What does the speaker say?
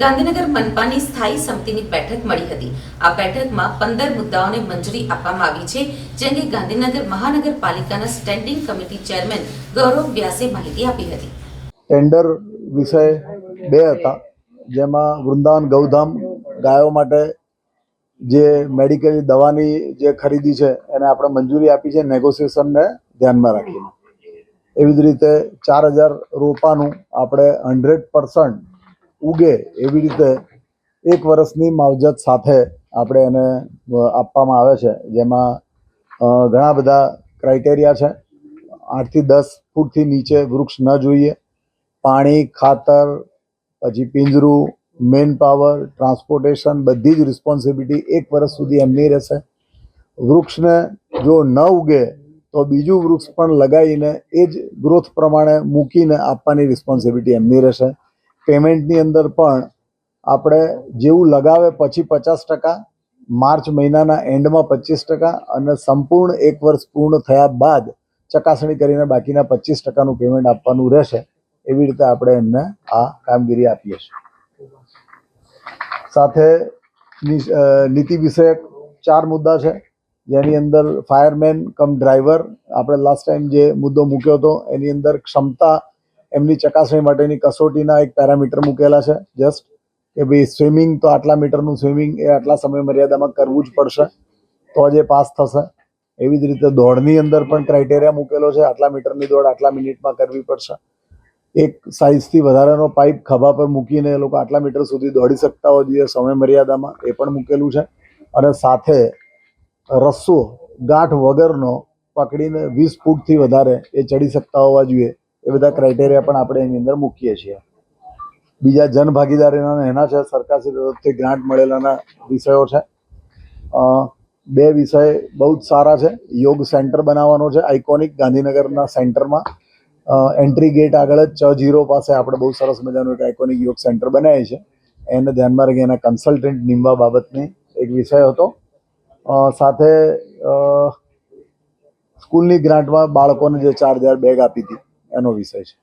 ગાંધીનગર મનપાની સ્થાયી સમિતિની બેઠક મળી હતી. આ બેઠકમાં પંદર મુદ્દાઓને મંજૂરી આપવામાં આવી છે, જે અંગે ગાંધીનગર મહાનગરપાલિકાના સ્ટેન્ડિંગ કમિટી ચેરમેન ગૌરવ વ્યાસે માહિતી આપી હતી. ટેન્ડર વિષય બે હતા, જેમાં વૃંદાવન ગૌધામ ગાયો માટે જે મેડિકલ દવાની જે ખરીદી છે, એને આપણે મંજૂરી આપી છે, નેગોશિએશનને ધ્યાનમાં રાખીને. એવી જ રીતે ચાર હજાર રોપાનું આપણે હંડ્રેડ પર્સન્ટ ઉગે એવી રીતે એક વર્ષની માવજત સાથે આપણે એને આપવામાં આવે છે. જેમાં ઘણા બધા ક્રાઇટેરિયા છે. આઠથી દસ ફૂટથી નીચે વૃક્ષ ન જોઈએ. પાણી, ખાતર, પછી પિંજરું મેન પાવર ટ્રાન્સપોર્ટેશન બધી જ રિસ્પોન્સિબિલિટી એક વર્ષ સુધી એમની રહેશે. વૃક્ષને જો ન ઉગે, તો બીજું વૃક્ષ પણ લગાવીને એ જ ગ્રોથ પ્રમાણે મૂકીને આપવાની રિસ્પોન્સિબિલિટી એમની રહેશે. પેમેન્ટની અંદર પણ આપણે જેવું લગાવે પછી પચાસ ટકા, માર્ચ મહિનાના એન્ડમાં પચીસ ટકા અને સંપૂર્ણ એક વર્ષ પૂર્ણ થયા બાદ ચકાસણી કરીને બાકીના પચીસ ટકાનું પેમેન્ટ આપવાનું રહેશે, એવી રીતે આપણે એમને આ કામગીરી આપીએ છીએ. સાથે નીતિ વિષયક ચાર મુદ્દા છે. જેની અંદર ફાયરમેન કમ ડ્રાઈવર આપણે લાસ્ટ ટાઈમ જે મુદ્દો મૂક્યો હતો, એની અંદર ક્ષમતા એમની ચકાસણી માટેની કસોટીના એક પેરામીટર મૂકેલા છે. જસ્ટ કે ભાઈ સ્વિમિંગ તો આટલા મીટરનું સ્વિમિંગ એ આટલા સમય મર્યાદામાં કરવું જ પડશે. તો જ એ પાસ થશે. એવી જ રીતે દોડની અંદર પણ ક્રાઇટેરિયા મૂકેલો છે. આટલા મીટરની દોડ આટલા મિનિટમાં કરવી પડશે. એક સાઇઝથી વધારાનો પાઇપ ખભા પર મૂકીને એ લોકો આટલા મીટર સુધી દોડી શકતા હોય જોઈએ સમય મર્યાદામાં એ પણ મૂકેલું છે. અને સાથે રસ્સો, ગાંઠ વગરનો પકડીને વીસ ફૂટથી વધારે એ ચડી શકતા હોવા જોઈએ. એ બધા ક્રાઇટેરિયા પણ આપણે એની અંદર મૂકીએ છીએ. બીજા જન ભાગીદારીના એના છે, સરકારશ્રી તરફથી ગ્રાન્ટ મળેલાના વિષયો છે. બે વિષય બહુ જ સારા છે. યોગ સેન્ટર બનાવવાનો છે આઇકોનિક ગાંધીનગરના સેન્ટરમાં. એન્ટ્રી ગેટ આગળ જ છ જીરો પાસે આપણે બહુ સરસ મજાનું એક આઇકોનિક યોગ સેન્ટર બનાવીએ છીએ એને ધ્યાનમાં રાખી એના કન્સલ્ટન્ટ નીમવા બાબતની એક વિષય હતો. સાથે સ્કૂલની ગ્રાન્ટમાં બાળકોને જે ચાર હજાર બેગ આપી હતી. એનો વિષય છે.